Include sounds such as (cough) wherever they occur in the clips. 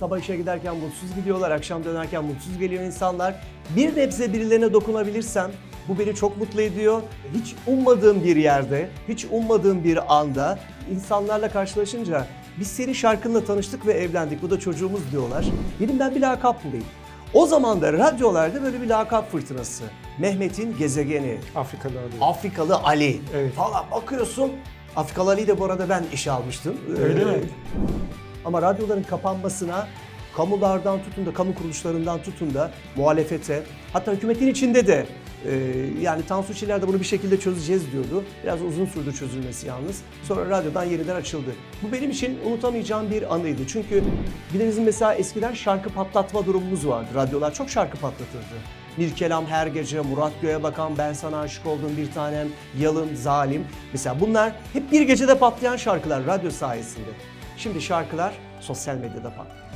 Sabah işe giderken mutsuz gidiyorlar, akşam dönerken mutsuz geliyor insanlar. Bir nebze birilerine dokunabilirsem bu beni çok mutlu ediyor. Hiç ummadığım bir yerde, hiç ummadığım bir anda insanlarla karşılaşınca biz senin şarkınla tanıştık ve evlendik. Bu da çocuğumuz diyorlar. Dedim ben bir lakap bulayım. O zaman da radyolarda böyle bir lakap fırtınası. Mehmet'in gezegeni, Afrika'da arıyor. Afrikalı Ali Evet. falan bakıyorsun. Afrikalı Ali de bu arada ben işe almıştım. Öyle Ee, mi? Ama radyoların kapanmasına kamulardan tutun da kamu kuruluşlarından tutun da muhalefete hatta hükümetin içinde de e, yani Tansu Çiller de bunu bir şekilde çözeceğiz diyordu. Biraz uzun sürdü çözülmesi yalnız. Sonra radyodan yeniden açıldı. Bu benim için unutamayacağım bir anıydı. Çünkü bizim mesela eskiden şarkı patlatma durumumuz vardı. Radyolar çok şarkı patlatırdı. Mirkelam her gece, Murat Göğe bakan ben sana aşık oldum bir tanem, Yalın, Zalim. Mesela bunlar hep bir gecede patlayan şarkılar radyo sayesinde. Şimdi şarkılar sosyal medyada patlıyor.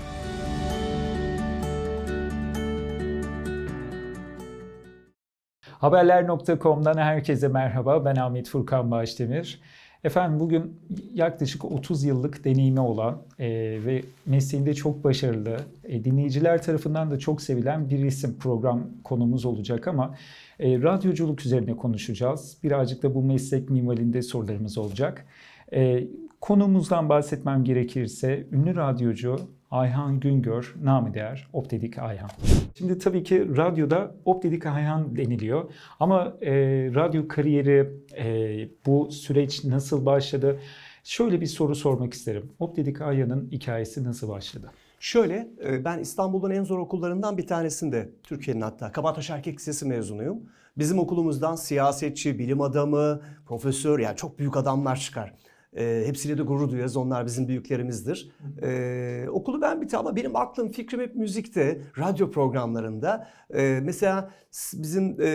Haberler.com'dan herkese merhaba. Ben Ahmet Furkan Başdemir. Efendim bugün yaklaşık 30 yıllık deneyimi olan e, ve mesleğinde çok başarılı, e, dinleyiciler tarafından da çok sevilen bir isim program konumuz olacak ama e, radyoculuk üzerine konuşacağız. Birazcık da bu meslek minvalinde sorularımız olacak. E, konumuzdan bahsetmem gerekirse ünlü radyocu Ayhan Güngör, namı değer Optedik Ayhan. Şimdi tabii ki radyoda Optedik Ayhan deniliyor ama e, radyo kariyeri, e, bu süreç nasıl başladı? Şöyle bir soru sormak isterim. Optedik Ayhan'ın hikayesi nasıl başladı? Şöyle, e, ben İstanbul'un en zor okullarından bir tanesinde, Türkiye'nin hatta Kabataş Erkek Lisesi mezunuyum. Bizim okulumuzdan siyasetçi, bilim adamı, profesör yani çok büyük adamlar çıkar. E, hepsiyle de gurur duyarız. Onlar bizim büyüklerimizdir. E, okulu ben bitti ama benim aklım, fikrim hep müzikte, radyo programlarında. E, mesela bizim e,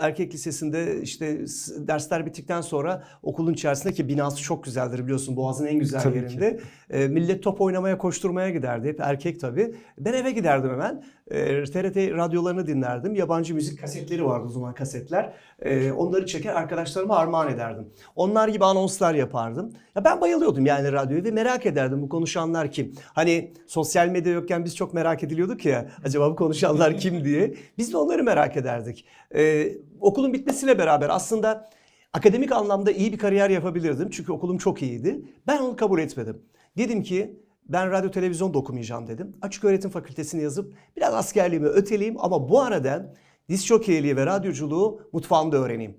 erkek lisesinde işte dersler bittikten sonra okulun içerisindeki binası çok güzeldir biliyorsun. Boğaz'ın en güzel Tabii ki. yerinde. E, millet top oynamaya, koşturmaya giderdi. Hep erkek tabii. Ben eve giderdim hemen. E, TRT radyolarını dinlerdim. Yabancı müzik kasetleri vardı o zaman kasetler. E, onları çeker arkadaşlarıma armağan ederdim. Onlar gibi anonslar yapardım. Ya ben bayılıyordum yani radyoya ve merak ederdim bu konuşanlar kim? Hani sosyal medya yokken biz çok merak ediliyorduk ya acaba bu konuşanlar kim diye. Biz de onları merak ederdik. E, okulun bitmesiyle beraber aslında akademik anlamda iyi bir kariyer yapabilirdim. Çünkü okulum çok iyiydi. Ben onu kabul etmedim. Dedim ki ben radyo televizyon da okumayacağım dedim. Açık öğretim fakültesini yazıp biraz askerliğimi öteleyeyim ama bu arada diz jokeyliği ve radyoculuğu mutfağımda öğreneyim.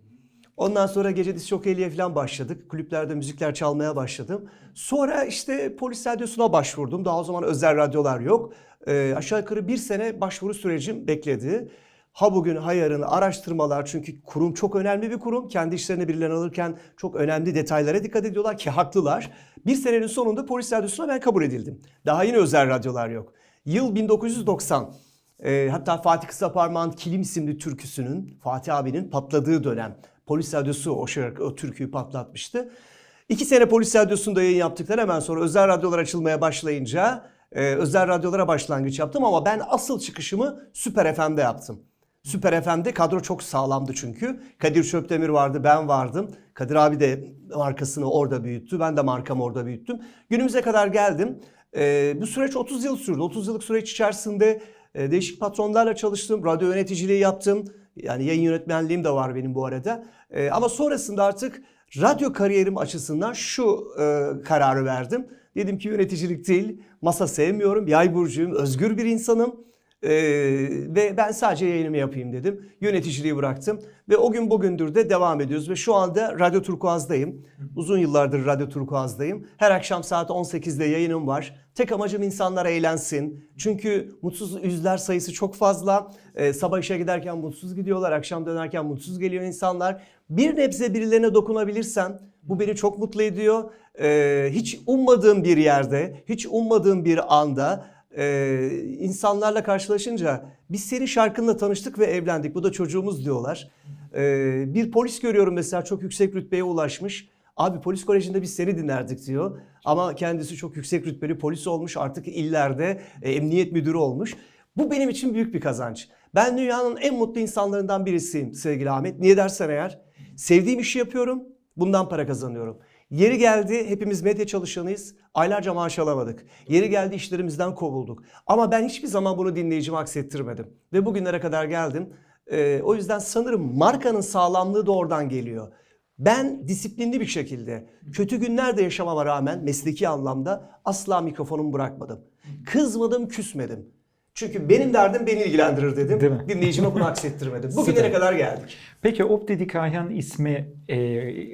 Ondan sonra gece diz jokeyliğe falan başladık. Kulüplerde müzikler çalmaya başladım. Sonra işte polis radyosuna başvurdum. Daha o zaman özel radyolar yok. Ee, aşağı yukarı bir sene başvuru sürecim bekledi. Ha bugün ha yarın araştırmalar çünkü kurum çok önemli bir kurum. Kendi işlerine birilerini alırken çok önemli detaylara dikkat ediyorlar ki haklılar. Bir senenin sonunda polis radyosuna ben kabul edildim. Daha yine özel radyolar yok. Yıl 1990. Ee, hatta Fatih Kısaparmak'ın Kilim isimli türküsünün Fatih abinin patladığı dönem. Polis radyosu o şarkı, o türküyü patlatmıştı. İki sene polis radyosunda yayın yaptıktan hemen sonra özel radyolar açılmaya başlayınca e, özel radyolara başlangıç yaptım ama ben asıl çıkışımı Süper FM'de yaptım. Süper FM'de kadro çok sağlamdı çünkü. Kadir Çöptemir vardı, ben vardım. Kadir abi de markasını orada büyüttü. Ben de markamı orada büyüttüm. Günümüze kadar geldim. Ee, bu süreç 30 yıl sürdü. 30 yıllık süreç içerisinde e, değişik patronlarla çalıştım. Radyo yöneticiliği yaptım. Yani yayın yönetmenliğim de var benim bu arada. Ee, ama sonrasında artık radyo kariyerim açısından şu e, kararı verdim. Dedim ki yöneticilik değil, masa sevmiyorum, yay burcuyum, özgür bir insanım. Ee, ve ben sadece yayınımı yapayım dedim. Yöneticiliği bıraktım ve o gün bugündür de devam ediyoruz ve şu anda Radyo Turkuaz'dayım. Uzun yıllardır Radyo Turkuaz'dayım. Her akşam saat 18'de yayınım var. Tek amacım insanlar eğlensin. Çünkü mutsuz yüzler sayısı çok fazla. Ee, sabah işe giderken mutsuz gidiyorlar, akşam dönerken mutsuz geliyor insanlar. Bir nebze birilerine dokunabilirsem bu beni çok mutlu ediyor. Ee, hiç ummadığım bir yerde, hiç ummadığım bir anda e, insanlarla karşılaşınca biz senin şarkınla tanıştık ve evlendik. Bu da çocuğumuz diyorlar. Ee, bir polis görüyorum mesela çok yüksek rütbeye ulaşmış. Abi polis kolejinde biz seni dinlerdik diyor. Ama kendisi çok yüksek rütbeli polis olmuş. Artık illerde e, emniyet müdürü olmuş. Bu benim için büyük bir kazanç. Ben dünyanın en mutlu insanlarından birisiyim sevgili Ahmet. Niye dersen eğer sevdiğim işi yapıyorum, bundan para kazanıyorum. Yeri geldi hepimiz medya çalışanıyız. Aylarca maaş alamadık. Yeri geldi işlerimizden kovulduk. Ama ben hiçbir zaman bunu dinleyicime aksettirmedim. Ve bugünlere kadar geldim. Ee, o yüzden sanırım markanın sağlamlığı da oradan geliyor. Ben disiplinli bir şekilde kötü günlerde yaşamama rağmen mesleki anlamda asla mikrofonumu bırakmadım. Kızmadım, küsmedim. Çünkü benim derdim beni ilgilendirir dedim. Değil mi? Dinleyicime bunu aksettirmedim. Bugünlere kadar geldik. Peki Op Dedik Ayhan ismi e,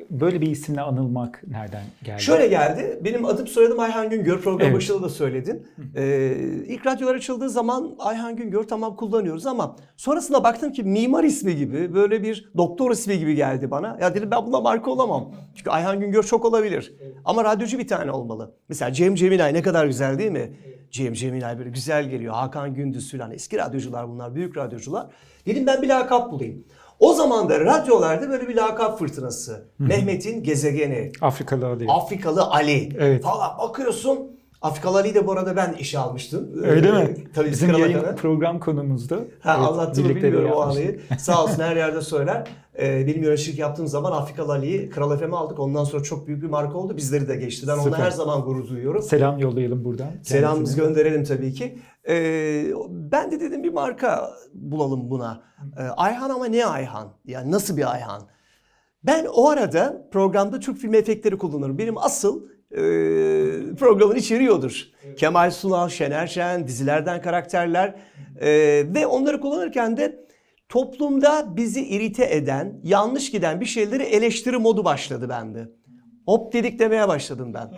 böyle bir isimle anılmak nereden geldi? Şöyle geldi. Benim adım soyadım Ayhan Güngör. Program Evet. başında da söyledin. Ee, ilk radyolar açıldığı zaman Ayhan Güngör tamam kullanıyoruz ama sonrasında baktım ki mimar ismi gibi böyle bir doktor ismi gibi geldi bana. Ya dedim ben buna marka olamam. Çünkü Ayhan Güngör çok olabilir. Ama radyocu bir tane olmalı. Mesela Cem Cemilay ne kadar güzel değil mi? Cem Cemilay böyle güzel geliyor. Hakan Gündüz filan eski radyocular bunlar, büyük radyocular. Dedim ben bir lakap bulayım. O zaman da radyolarda böyle bir lakap fırtınası. Mehmet'in gezegeni, Afrikalı Ali. Afrikalı Ali Evet. falan bakıyorsun. Afrikalı Ali de bu arada ben işe almıştım. Öyle Ee, mi? Tabii Bizim yayın program konumuzda. Ha, Evet, anlattım mı birlikte de bilmiyorum o anıyı. Sağ olsun her yerde söyler. Ee, benim yöneticilik yaptığım zaman Afrikalı Ali'yi Kral FM'e aldık. Ondan sonra çok büyük bir marka oldu. Bizleri de geçti. Ben Süper. her zaman gurur duyuyorum. Selam yollayalım buradan. Selamımızı gönderelim tabii ki. Ee, ben de dedim bir marka bulalım buna. Ee, Ayhan ama ne Ayhan? Yani nasıl bir Ayhan? Ben o arada programda Türk film efektleri kullanırım. Benim asıl e, programın içeriği odur. Kemal Sunal, Şener Şen, dizilerden karakterler e, ve onları kullanırken de toplumda bizi irite eden, yanlış giden bir şeyleri eleştiri modu başladı bende. Hop dedik demeye başladım ben.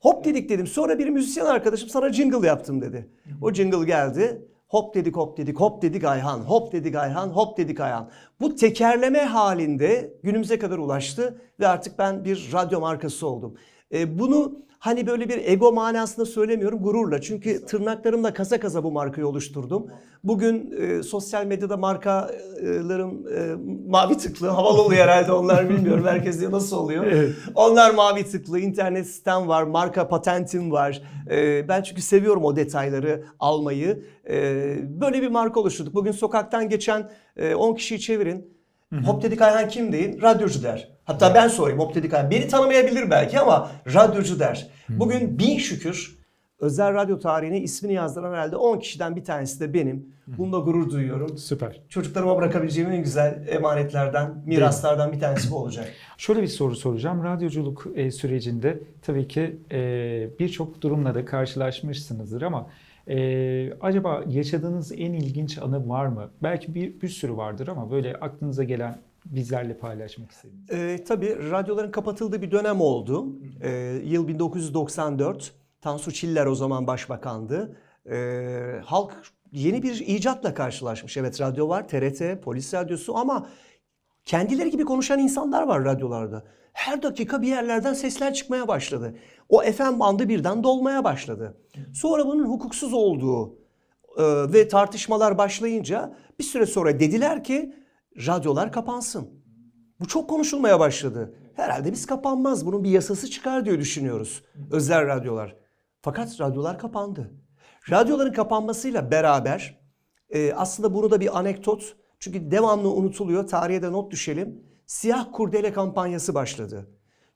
Hop dedik dedim. Sonra bir müzisyen arkadaşım sana jingle yaptım dedi. O jingle geldi. Hop dedik hop dedik hop dedik Ayhan. Hop dedik Ayhan hop dedik Ayhan. Bu tekerleme halinde günümüze kadar ulaştı ve artık ben bir radyo markası oldum. E, bunu hani böyle bir ego manasında söylemiyorum gururla. Çünkü tırnaklarımla kasa kasa bu markayı oluşturdum. Bugün e, sosyal medyada markalarım e, mavi tıklı havalı oluyor herhalde onlar bilmiyorum. Herkes nasıl oluyor. Evet. Onlar mavi tıklı, internet sitem var, marka patentim var. Ee, ben çünkü seviyorum o detayları almayı. Ee, böyle bir marka oluşturduk. Bugün sokaktan geçen e, 10 kişiyi çevirin. Hop dedik Ayhan kim deyin? Radyocu der. Hatta ben sorayım Hop dedik Ayhan. Beni tanımayabilir belki ama radyocu der. Bugün bin şükür özel radyo tarihine ismini yazdıran herhalde 10 kişiden bir tanesi de benim. Bununla gurur duyuyorum. Süper. Çocuklarıma bırakabileceğim en güzel emanetlerden, miraslardan bir tanesi bu olacak. (clears throat) Şöyle bir soru soracağım. Radyoculuk e, sürecinde tabii ki e, birçok durumla da karşılaşmışsınızdır ama e, acaba yaşadığınız en ilginç anı var mı? Belki bir, bir sürü vardır ama böyle aklınıza gelen bizlerle paylaşmak istediğiniz. Ee, tabii radyoların kapatıldığı bir dönem oldu. Ee, yıl 1994. Tansu Çiller o zaman başbakandı. Ee, halk yeni bir icatla karşılaşmış. Evet radyo var, TRT, polis radyosu ama kendileri gibi konuşan insanlar var radyolarda. Her dakika bir yerlerden sesler çıkmaya başladı. O FM bandı birden dolmaya başladı. Sonra bunun hukuksuz olduğu e, ve tartışmalar başlayınca bir süre sonra dediler ki radyolar kapansın. Bu çok konuşulmaya başladı. Herhalde biz kapanmaz. Bunun bir yasası çıkar diye düşünüyoruz. Özel radyolar. Fakat radyolar kapandı. Radyoların kapanmasıyla beraber e, aslında bunu da bir anekdot. Çünkü devamlı unutuluyor. Tarihe de not düşelim. Siyah kurdele kampanyası başladı.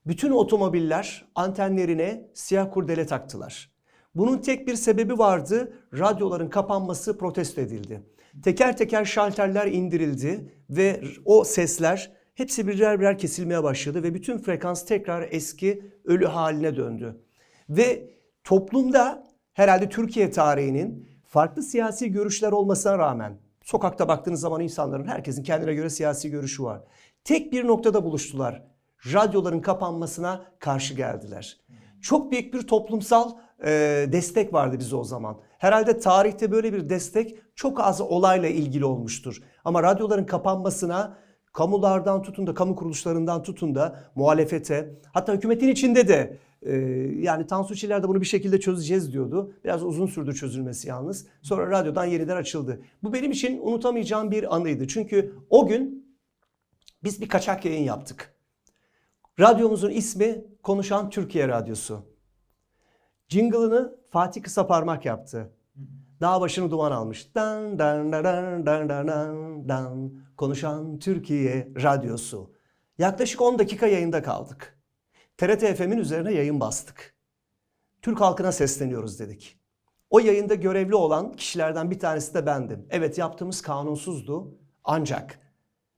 Bütün otomobiller antenlerine siyah kurdele taktılar. Bunun tek bir sebebi vardı. Radyoların kapanması protesto edildi. Teker teker şalterler indirildi ve o sesler hepsi birer birer kesilmeye başladı ve bütün frekans tekrar eski ölü haline döndü. Ve toplumda herhalde Türkiye tarihinin farklı siyasi görüşler olmasına rağmen sokakta baktığınız zaman insanların herkesin kendine göre siyasi görüşü var. Tek bir noktada buluştular. Radyoların kapanmasına karşı geldiler. Çok büyük bir toplumsal e, destek vardı bize o zaman. Herhalde tarihte böyle bir destek çok az olayla ilgili olmuştur. Ama radyoların kapanmasına kamulardan tutun da kamu kuruluşlarından tutun da muhalefete hatta hükümetin içinde de e, yani Tansu Çiller de bunu bir şekilde çözeceğiz diyordu. Biraz uzun sürdü çözülmesi yalnız. Sonra radyodan yeniden açıldı. Bu benim için unutamayacağım bir anıydı. Çünkü o gün biz bir kaçak yayın yaptık. Radyomuzun ismi Konuşan Türkiye Radyosu. Jingle'ını Fatih Kısaparmak yaptı. Dağ başını duman almış. Dan dan dan dan dan dan dan. Konuşan Türkiye Radyosu. Yaklaşık 10 dakika yayında kaldık. TRT FM'in üzerine yayın bastık. Türk halkına sesleniyoruz dedik. O yayında görevli olan kişilerden bir tanesi de bendim. Evet yaptığımız kanunsuzdu ancak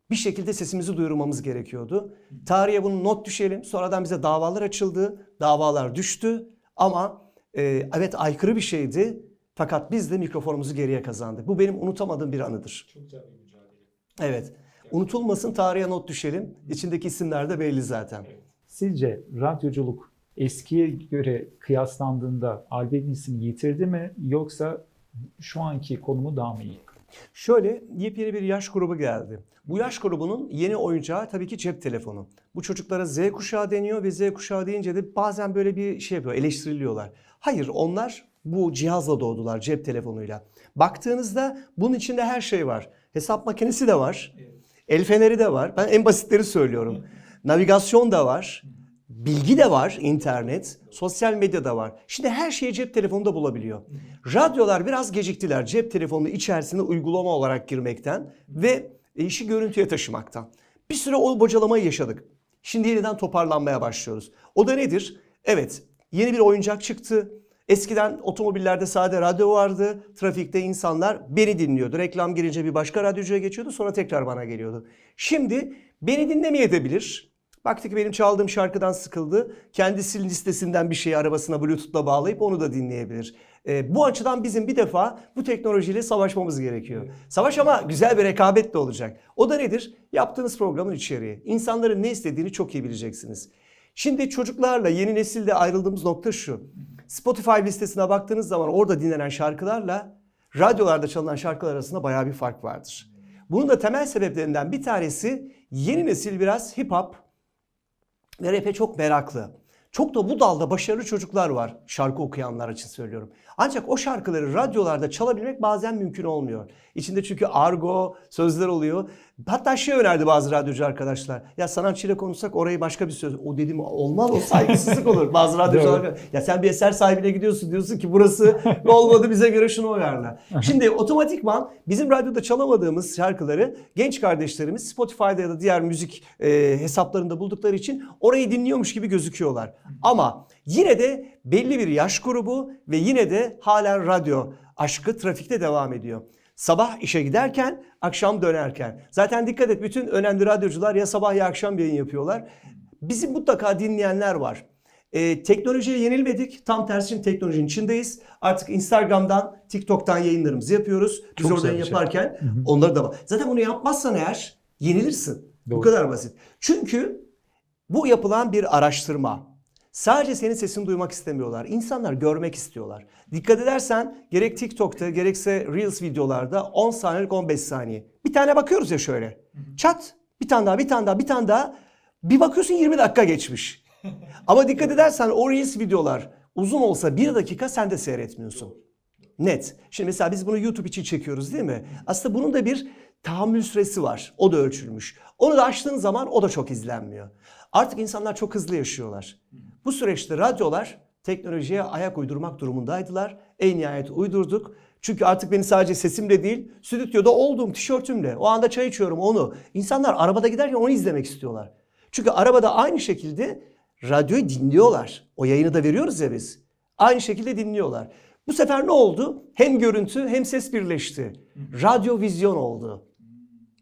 bir şekilde sesimizi duyurmamız gerekiyordu. Tarihe bunu not düşelim. Sonradan bize davalar açıldı. Davalar düştü. Ama e, evet aykırı bir şeydi. Fakat biz de mikrofonumuzu geriye kazandık. Bu benim unutamadığım bir anıdır. Çok güzel bir mücadele. Evet. Unutulmasın tarihe not düşelim. İçindeki isimler de belli zaten. Sizce radyoculuk eskiye göre kıyaslandığında albenisini yitirdi mi yoksa şu anki konumu daha mı iyi? Şöyle yepyeni bir yaş grubu geldi. Bu yaş grubunun yeni oyuncağı tabii ki cep telefonu. Bu çocuklara Z kuşağı deniyor ve Z kuşağı deyince de bazen böyle bir şey yapıyor, eleştiriliyorlar. Hayır onlar bu cihazla doğdular, cep telefonuyla. Baktığınızda bunun içinde her şey var. Hesap makinesi de var. El feneri de var. Ben en basitleri söylüyorum. Navigasyon da var. Bilgi de var, internet, sosyal medya da var. Şimdi her şeyi cep telefonunda bulabiliyor. Radyolar biraz geciktiler cep telefonu içerisine uygulama olarak girmekten ve işi görüntüye taşımaktan. Bir süre o bocalamayı yaşadık. Şimdi yeniden toparlanmaya başlıyoruz. O da nedir? Evet, yeni bir oyuncak çıktı. Eskiden otomobillerde sade radyo vardı. Trafikte insanlar beni dinliyordu. Reklam girince bir başka radyocuya geçiyordu. Sonra tekrar bana geliyordu. Şimdi beni dinlemeyebilir. Baktı ki benim çaldığım şarkıdan sıkıldı. Kendisi listesinden bir şeyi arabasına Bluetooth'la bağlayıp onu da dinleyebilir. Ee, bu açıdan bizim bir defa bu teknolojiyle savaşmamız gerekiyor. Savaş ama güzel bir rekabet de olacak. O da nedir? Yaptığınız programın içeriği. İnsanların ne istediğini çok iyi bileceksiniz. Şimdi çocuklarla yeni nesilde ayrıldığımız nokta şu. Spotify listesine baktığınız zaman orada dinlenen şarkılarla radyolarda çalınan şarkılar arasında bayağı bir fark vardır. Bunun da temel sebeplerinden bir tanesi yeni nesil biraz hip hop ve rap'e çok meraklı. Çok da bu dalda başarılı çocuklar var şarkı okuyanlar için söylüyorum. Ancak o şarkıları radyolarda çalabilmek bazen mümkün olmuyor. İçinde çünkü argo, sözler oluyor. Hatta şey önerdi bazı radyocu arkadaşlar. Ya sanatçıyla konuşsak orayı başka bir söz. O dedim olmaz o saygısızlık olur. (laughs) Bazı radyocular ya sen bir eser sahibine gidiyorsun diyorsun ki burası (laughs) olmadı bize göre şunu uyarla. Şimdi otomatikman bizim radyoda çalamadığımız şarkıları genç kardeşlerimiz Spotify'da ya da diğer müzik e, hesaplarında buldukları için orayı dinliyormuş gibi gözüküyorlar. Ama yine de belli bir yaş grubu ve yine de halen radyo aşkı trafikte devam ediyor. Sabah işe giderken, akşam dönerken. Zaten dikkat et bütün önemli radyocular ya sabah ya akşam yayın yapıyorlar. Bizim mutlaka dinleyenler var. Ee, teknolojiye yenilmedik. Tam tersi şimdi teknolojinin içindeyiz. Artık Instagram'dan, TikTok'tan yayınlarımızı yapıyoruz. Biz Çok oradan güzel bir şey. yaparken onları da var. Zaten bunu yapmazsan eğer yenilirsin. Bu Doğru. kadar basit. Çünkü bu yapılan bir araştırma. Sadece senin sesini duymak istemiyorlar. İnsanlar görmek istiyorlar. Dikkat edersen gerek TikTok'ta gerekse Reels videolarda 10 saniyelik 15 saniye. Bir tane bakıyoruz ya şöyle. Çat bir tane daha bir tane daha bir tane daha. Bir bakıyorsun 20 dakika geçmiş. (laughs) Ama dikkat edersen o Reels videolar uzun olsa bir dakika sen de seyretmiyorsun. Net. Şimdi mesela biz bunu YouTube için çekiyoruz değil mi? Aslında bunun da bir tahammül süresi var. O da ölçülmüş. Onu da açtığın zaman o da çok izlenmiyor. Artık insanlar çok hızlı yaşıyorlar. Bu süreçte radyolar teknolojiye ayak uydurmak durumundaydılar. En nihayet uydurduk. Çünkü artık beni sadece sesimle değil, stüdyoda olduğum tişörtümle, o anda çay içiyorum onu. İnsanlar arabada giderken onu izlemek istiyorlar. Çünkü arabada aynı şekilde radyoyu dinliyorlar. O yayını da veriyoruz ya biz. Aynı şekilde dinliyorlar. Bu sefer ne oldu? Hem görüntü hem ses birleşti. Radyo vizyon oldu.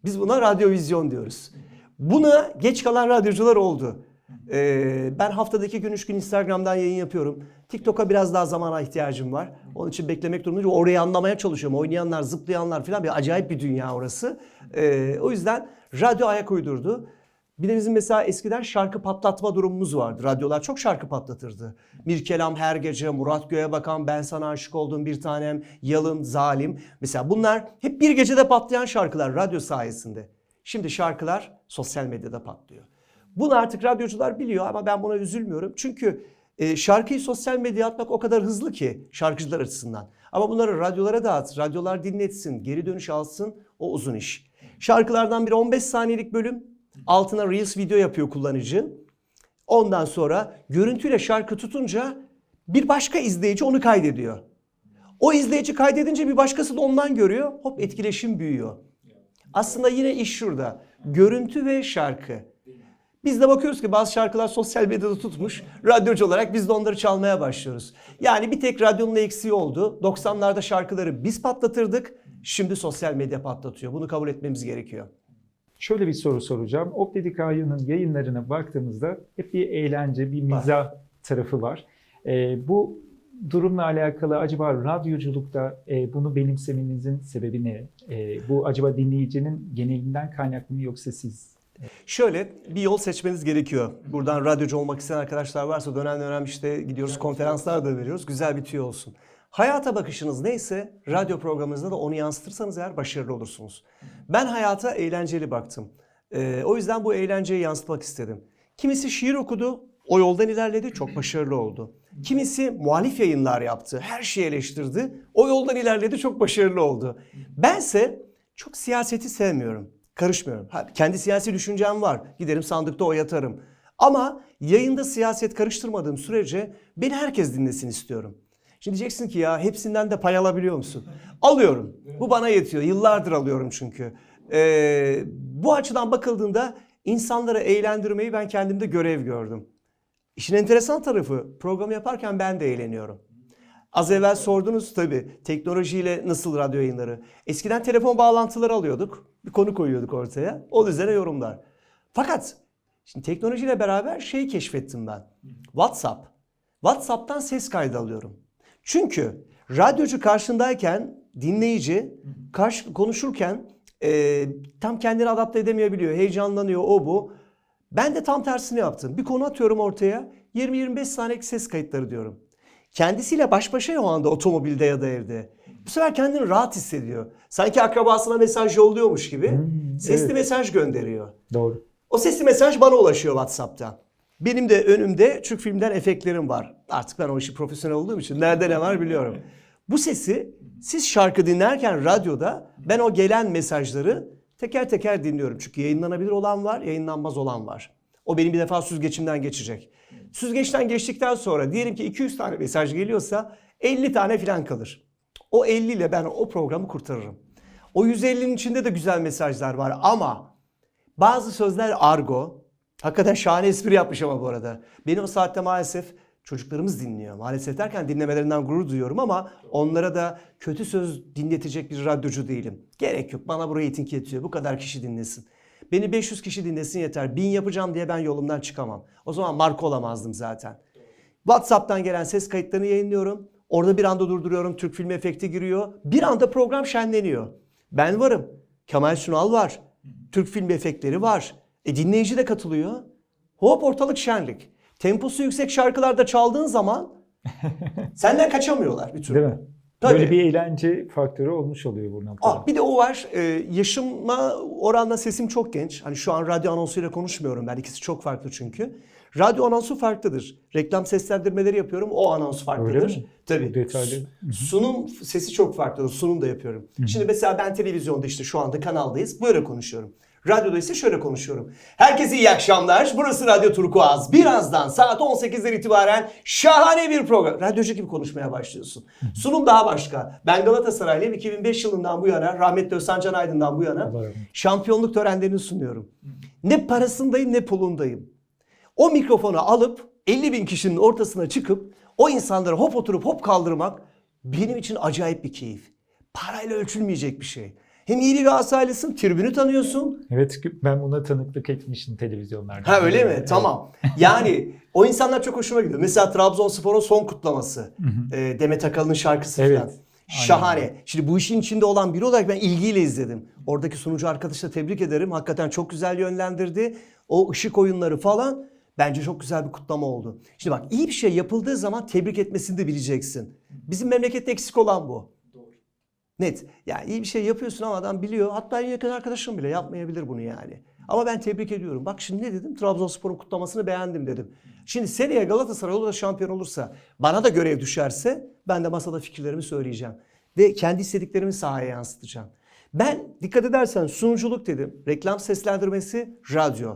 Biz buna radyovizyon diyoruz. Buna geç kalan radyocular oldu. Ee, ben haftada iki gün üç gün Instagram'dan yayın yapıyorum. TikTok'a biraz daha zamana ihtiyacım var. Onun için beklemek durumundayım. Orayı anlamaya çalışıyorum. Oynayanlar, zıplayanlar falan bir acayip bir dünya orası. Ee, o yüzden radyo ayak uydurdu. Bir de bizim mesela eskiden şarkı patlatma durumumuz vardı. Radyolar çok şarkı patlatırdı. Mirkelam her gece, Murat Göğe Bakan, Ben Sana Aşık Oldum Bir Tanem, Yalın, Zalim. Mesela bunlar hep bir gecede patlayan şarkılar radyo sayesinde. Şimdi şarkılar sosyal medyada patlıyor. Bunu artık radyocular biliyor ama ben buna üzülmüyorum. Çünkü e, şarkıyı sosyal medyaya atmak o kadar hızlı ki şarkıcılar açısından. Ama bunları radyolara dağıt, radyolar dinletsin, geri dönüş alsın o uzun iş. Şarkılardan biri 15 saniyelik bölüm. Altına Reels video yapıyor kullanıcı. Ondan sonra görüntüyle şarkı tutunca bir başka izleyici onu kaydediyor. O izleyici kaydedince bir başkası da ondan görüyor. Hop etkileşim büyüyor. Aslında yine iş şurada. Görüntü ve şarkı. Biz de bakıyoruz ki bazı şarkılar sosyal medyada tutmuş. Radyocu olarak biz de onları çalmaya başlıyoruz. Yani bir tek radyonun eksiği oldu. 90'larda şarkıları biz patlatırdık. Şimdi sosyal medya patlatıyor. Bunu kabul etmemiz gerekiyor. Şöyle bir soru soracağım. Opdedik Ayı'nın yayınlarına baktığımızda hep bir eğlence, bir mizah tarafı var. Ee, bu durumla alakalı acaba radyoculukta e, bunu benimsemenizin sebebi ne? E, bu acaba dinleyicinin genelinden kaynaklı mı yoksa siz? Şöyle bir yol seçmeniz gerekiyor. Buradan radyocu olmak isteyen arkadaşlar varsa dönem dönem işte gidiyoruz konferanslar da veriyoruz. Güzel bir tüyo olsun. Hayata bakışınız neyse radyo programınızda da onu yansıtırsanız eğer başarılı olursunuz. Ben hayata eğlenceli baktım. Ee, o yüzden bu eğlenceyi yansıtmak istedim. Kimisi şiir okudu, o yoldan ilerledi, çok başarılı oldu. Kimisi muhalif yayınlar yaptı, her şeyi eleştirdi, o yoldan ilerledi, çok başarılı oldu. Bense çok siyaseti sevmiyorum, karışmıyorum. Ha, kendi siyasi düşüncem var, giderim sandıkta oy atarım. Ama yayında siyaset karıştırmadığım sürece beni herkes dinlesin istiyorum. Şimdi diyeceksin ki ya hepsinden de pay alabiliyor musun? Alıyorum. Bu bana yetiyor. Yıllardır alıyorum çünkü. Ee, bu açıdan bakıldığında insanları eğlendirmeyi ben kendimde görev gördüm. İşin enteresan tarafı programı yaparken ben de eğleniyorum. Az evvel sordunuz tabii teknolojiyle nasıl radyo yayınları. Eskiden telefon bağlantıları alıyorduk. Bir konu koyuyorduk ortaya. Onun üzerine yorumlar. Fakat şimdi teknolojiyle beraber şeyi keşfettim ben. WhatsApp. WhatsApp'tan ses kaydı alıyorum. Çünkü radyocu karşındayken dinleyici karşı konuşurken e, tam kendini adapte edemeyebiliyor. Heyecanlanıyor o bu. Ben de tam tersini yaptım. Bir konu atıyorum ortaya. 20-25 saniyelik ses kayıtları diyorum. Kendisiyle baş başa ya o anda otomobilde ya da evde. Bu sefer kendini rahat hissediyor. Sanki akrabasına mesaj yolluyormuş gibi. sesli evet. mesaj gönderiyor. Doğru. O sesli mesaj bana ulaşıyor WhatsApp'tan. Benim de önümde Türk filmden efektlerim var. Artık ben o işi profesyonel olduğum için nerede ne var biliyorum. Bu sesi siz şarkı dinlerken radyoda ben o gelen mesajları teker teker dinliyorum. Çünkü yayınlanabilir olan var, yayınlanmaz olan var. O benim bir defa süzgeçimden geçecek. Süzgeçten geçtikten sonra diyelim ki 200 tane mesaj geliyorsa 50 tane falan kalır. O 50 ile ben o programı kurtarırım. O 150'nin içinde de güzel mesajlar var ama bazı sözler argo. Hakikaten şahane espri yapmış ama bu arada. Beni o saatte maalesef çocuklarımız dinliyor. Maalesef derken dinlemelerinden gurur duyuyorum ama onlara da kötü söz dinletecek bir radyocu değilim. Gerek yok. Bana bu reyting yetiyor. Bu kadar kişi dinlesin. Beni 500 kişi dinlesin yeter. 1000 yapacağım diye ben yolumdan çıkamam. O zaman marka olamazdım zaten. WhatsApp'tan gelen ses kayıtlarını yayınlıyorum. Orada bir anda durduruyorum. Türk filmi efekti giriyor. Bir anda program şenleniyor. Ben varım. Kemal Sunal var. Türk filmi efektleri var. E dinleyici de katılıyor. Hop ortalık şenlik. Temposu yüksek şarkılarda çaldığın zaman (laughs) senden kaçamıyorlar bir türlü. Değil mi? Tabii. Böyle bir eğlence faktörü olmuş oluyor bu noktada. Aa, bir de o var. Ee, yaşıma oranla sesim çok genç. Hani şu an radyo anonsuyla konuşmuyorum ben. İkisi çok farklı çünkü. Radyo anonsu farklıdır. Reklam seslendirmeleri yapıyorum. O anons farklıdır. Öyle mi? Tabii. Detaylı. Sunum sesi çok farklıdır. Sunum da yapıyorum. Şimdi mesela ben televizyonda işte şu anda kanaldayız. Böyle konuşuyorum. Radyoda ise şöyle konuşuyorum. Herkese iyi akşamlar. Burası Radyo Turkuaz. Birazdan saat 18'den itibaren şahane bir program. Radyocu gibi konuşmaya başlıyorsun. Sunum daha başka. Ben Galatasaraylıyım. 2005 yılından bu yana, rahmetli Özcan Can Aydın'dan bu yana şampiyonluk törenlerini sunuyorum. Ne parasındayım ne pulundayım. O mikrofonu alıp 50 bin kişinin ortasına çıkıp o insanları hop oturup hop kaldırmak benim için acayip bir keyif. Parayla ölçülmeyecek bir şey. Hem iyi bir Galatasaraylısın, tribünü tanıyorsun. Evet ben buna tanıklık etmiştim televizyonlarda. Ha öyle mi? Evet. Tamam. Yani o insanlar çok hoşuma gidiyor. Mesela Trabzonspor'un son kutlaması. Ee, Demet Akalın'ın şarkısı Evet. falan. Şahane. Şimdi bu işin içinde olan biri olarak ben ilgiyle izledim. Oradaki sunucu arkadaşı da tebrik ederim. Hakikaten çok güzel yönlendirdi. O ışık oyunları falan bence çok güzel bir kutlama oldu. Şimdi bak iyi bir şey yapıldığı zaman tebrik etmesini de bileceksin. Bizim memlekette eksik olan bu. Net. Yani iyi bir şey yapıyorsun ama adam biliyor. Hatta en yakın arkadaşım bile yapmayabilir bunu yani. Ama ben tebrik ediyorum. Bak şimdi ne dedim? Trabzonspor'un kutlamasını beğendim dedim. Şimdi seneye Galatasaray olur da şampiyon olursa, bana da görev düşerse ben de masada fikirlerimi söyleyeceğim. Ve kendi istediklerimi sahaya yansıtacağım. Ben dikkat edersen sunuculuk dedim. Reklam seslendirmesi, radyo.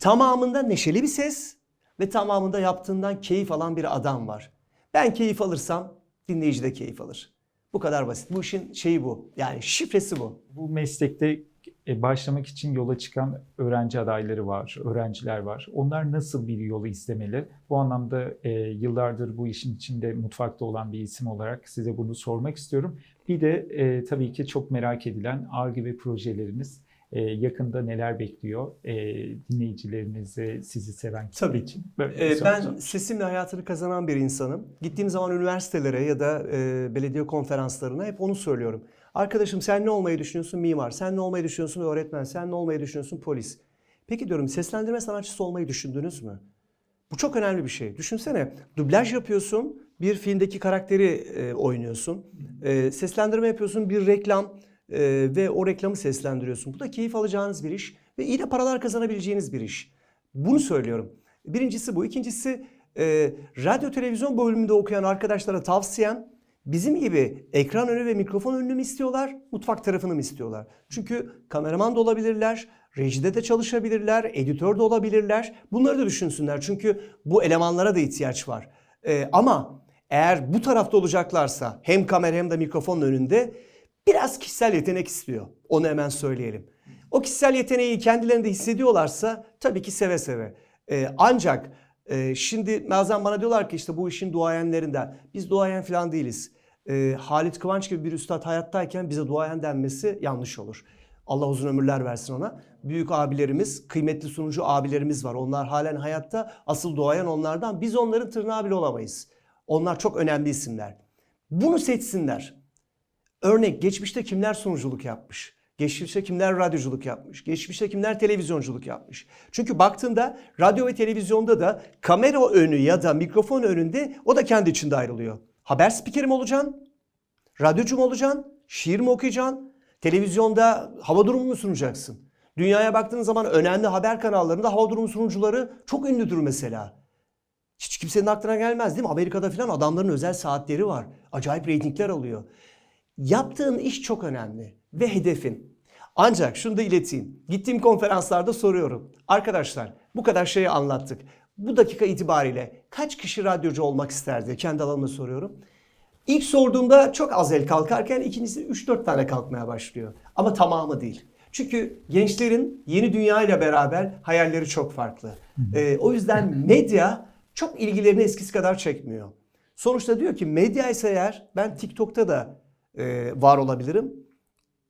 Tamamında neşeli bir ses ve tamamında yaptığından keyif alan bir adam var. Ben keyif alırsam dinleyici de keyif alır. Bu kadar basit. Bu işin şeyi bu. Yani şifresi bu. Bu meslekte e, başlamak için yola çıkan öğrenci adayları var, öğrenciler var. Onlar nasıl bir yolu izlemeli? Bu anlamda e, yıllardır bu işin içinde mutfakta olan bir isim olarak size bunu sormak istiyorum. Bir de e, tabii ki çok merak edilen ARGE ve projelerimiz e, yakında neler bekliyor e, dinleyicilerimizi, sizi seven kitle Tabii. için? Böyle Ee, soru ben sesimle hayatını kazanan bir insanım. Gittiğim zaman üniversitelere ya da e, belediye konferanslarına hep onu söylüyorum. Arkadaşım sen ne olmayı düşünüyorsun? Mimar. Sen ne olmayı düşünüyorsun? Öğretmen. Sen ne olmayı düşünüyorsun? Polis. Peki diyorum seslendirme sanatçısı olmayı düşündünüz mü? Bu çok önemli bir şey. Düşünsene dublaj yapıyorsun, bir filmdeki karakteri e, oynuyorsun. E, seslendirme yapıyorsun, bir reklam e, ve o reklamı seslendiriyorsun. Bu da keyif alacağınız bir iş ve iyi de paralar kazanabileceğiniz bir iş. Bunu söylüyorum. Birincisi bu. İkincisi e, radyo televizyon bölümünde okuyan arkadaşlara tavsiyem bizim gibi ekran önü ve mikrofon önünü mü istiyorlar, mutfak tarafını mı istiyorlar? Çünkü kameraman da olabilirler, rejide de çalışabilirler, editör de olabilirler. Bunları da düşünsünler. Çünkü bu elemanlara da ihtiyaç var. E, ama eğer bu tarafta olacaklarsa hem kamera hem de mikrofonun önünde biraz kişisel yetenek istiyor. Onu hemen söyleyelim. O kişisel yeteneği kendilerinde hissediyorlarsa tabii ki seve seve. Ee, ancak e, şimdi bazen bana diyorlar ki işte bu işin duayenlerinden. Biz duayen falan değiliz. Ee, Halit Kıvanç gibi bir üstad hayattayken bize duayen denmesi yanlış olur. Allah uzun ömürler versin ona. Büyük abilerimiz, kıymetli sunucu abilerimiz var. Onlar halen hayatta. Asıl duayen onlardan. Biz onların tırnağı bile olamayız. Onlar çok önemli isimler. Bunu seçsinler. Örnek geçmişte kimler sunuculuk yapmış? Geçmişte kimler radyoculuk yapmış? Geçmişte kimler televizyonculuk yapmış? Çünkü baktığında radyo ve televizyonda da kamera önü ya da mikrofon önünde o da kendi içinde ayrılıyor. Haber spikeri mi olacaksın? Radyocu mu olacaksın? Şiir mi okuyacaksın? Televizyonda hava durumu mu sunacaksın? Dünyaya baktığın zaman önemli haber kanallarında hava durumu sunucuları çok ünlüdür mesela. Hiç kimsenin aklına gelmez değil mi? Amerika'da falan adamların özel saatleri var. Acayip reytingler alıyor. Yaptığın iş çok önemli ve hedefin. Ancak şunu da ileteyim. Gittiğim konferanslarda soruyorum. Arkadaşlar bu kadar şeyi anlattık. Bu dakika itibariyle kaç kişi radyocu olmak isterdi? Kendi alanıma soruyorum. İlk sorduğumda çok az el kalkarken ikincisi 3-4 tane kalkmaya başlıyor. Ama tamamı değil. Çünkü gençlerin yeni dünya ile beraber hayalleri çok farklı. Ee, o yüzden medya çok ilgilerini eskisi kadar çekmiyor. Sonuçta diyor ki medya ise eğer ben TikTok'ta da e, var olabilirim.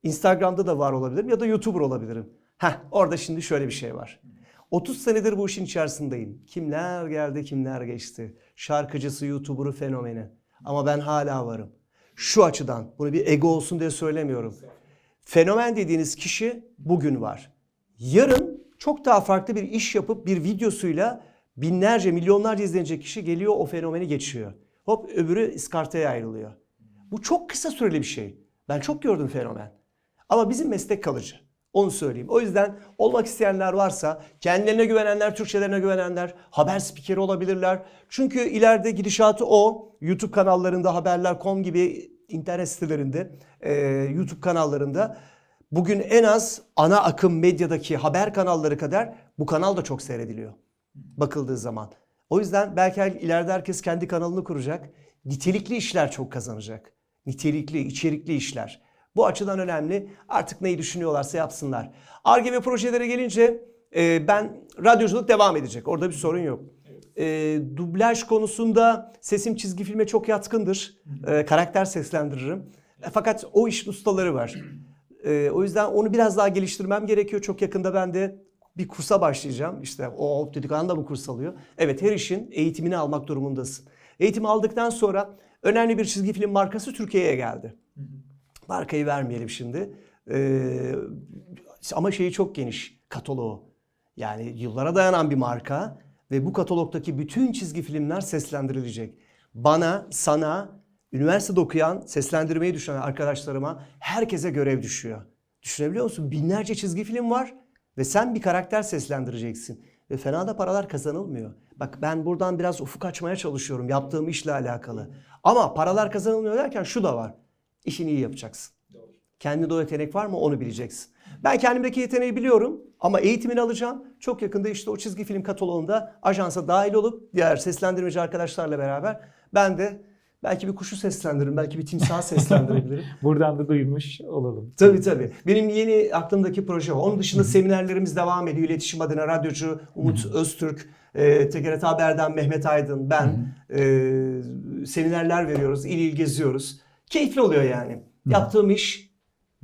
Instagram'da da var olabilirim ya da YouTuber olabilirim. Heh, orada şimdi şöyle bir şey var. 30 senedir bu işin içerisindeyim. Kimler geldi, kimler geçti. Şarkıcısı, YouTuber'ı, fenomeni. Ama ben hala varım. Şu açıdan, bunu bir ego olsun diye söylemiyorum. Fenomen dediğiniz kişi bugün var. Yarın çok daha farklı bir iş yapıp bir videosuyla binlerce, milyonlarca izlenecek kişi geliyor o fenomeni geçiyor. Hop öbürü iskartaya ayrılıyor. Bu çok kısa süreli bir şey. Ben çok gördüm fenomen. Ama bizim meslek kalıcı. Onu söyleyeyim. O yüzden olmak isteyenler varsa kendilerine güvenenler, Türkçelerine güvenenler haber spikeri olabilirler. Çünkü ileride gidişatı o. YouTube kanallarında haberler.com gibi internet sitelerinde, e, YouTube kanallarında bugün en az ana akım medyadaki haber kanalları kadar bu kanal da çok seyrediliyor bakıldığı zaman. O yüzden belki ileride herkes kendi kanalını kuracak. Nitelikli işler çok kazanacak. Nitelikli, içerikli işler. Bu açıdan önemli. Artık neyi düşünüyorlarsa yapsınlar. Arge ve projelere gelince e, ben radyoculuk devam edecek. Orada bir sorun yok. E, dublaj konusunda sesim çizgi filme çok yatkındır. E, karakter seslendiririm. E, fakat o işin ustaları var. E, o yüzden onu biraz daha geliştirmem gerekiyor. Çok yakında ben de bir kursa başlayacağım. İşte o dedik da bu kurs alıyor. Evet her işin eğitimini almak durumundasın. Eğitim aldıktan sonra önemli bir çizgi film markası Türkiye'ye geldi. Markayı vermeyelim şimdi. Ee, ama şeyi çok geniş kataloğu. Yani yıllara dayanan bir marka ve bu katalogdaki bütün çizgi filmler seslendirilecek. Bana, sana, üniversitede okuyan, seslendirmeyi düşünen arkadaşlarıma herkese görev düşüyor. Düşünebiliyor musun? Binlerce çizgi film var ve sen bir karakter seslendireceksin. Ve fena da paralar kazanılmıyor. Bak ben buradan biraz ufuk açmaya çalışıyorum yaptığım işle alakalı. Ama paralar kazanılmıyor derken şu da var. İşini iyi yapacaksın. Kendinde o yetenek var mı onu bileceksin. Ben kendimdeki yeteneği biliyorum ama eğitimini alacağım. Çok yakında işte o çizgi film kataloğunda ajansa dahil olup diğer seslendirmeci arkadaşlarla beraber ben de Belki bir kuşu seslendiririm, belki bir timsahı seslendirebilirim. (laughs) Buradan da duymuş olalım. Tabii tabii. Benim yeni aklımdaki proje var. Onun dışında seminerlerimiz devam ediyor. İletişim adına radyocu Umut Öztürk, e, TGRT Haber'den Mehmet Aydın, ben e, seminerler veriyoruz, il il geziyoruz. Keyifli oluyor yani. Yaptığım iş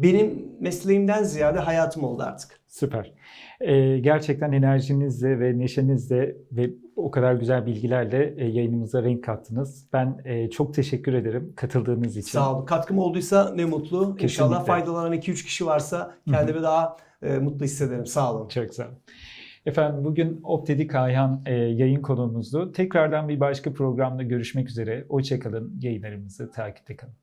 benim mesleğimden ziyade hayatım oldu artık. Süper. Ee, gerçekten enerjinizle ve neşenizle ve o kadar güzel bilgilerle e, yayınımıza renk kattınız. Ben e, çok teşekkür ederim katıldığınız için. Sağ olun. Katkım olduysa ne mutlu. İnşallah Kesinlikle. faydalanan 2-3 kişi varsa kendimi daha e, mutlu hissederim. Sağ olun. Çok sağ olun. Efendim bugün Optedik Ayhan e, yayın konuğumuzdu. Tekrardan bir başka programda görüşmek üzere. Hoşçakalın. Yayınlarımızı takipte kalın.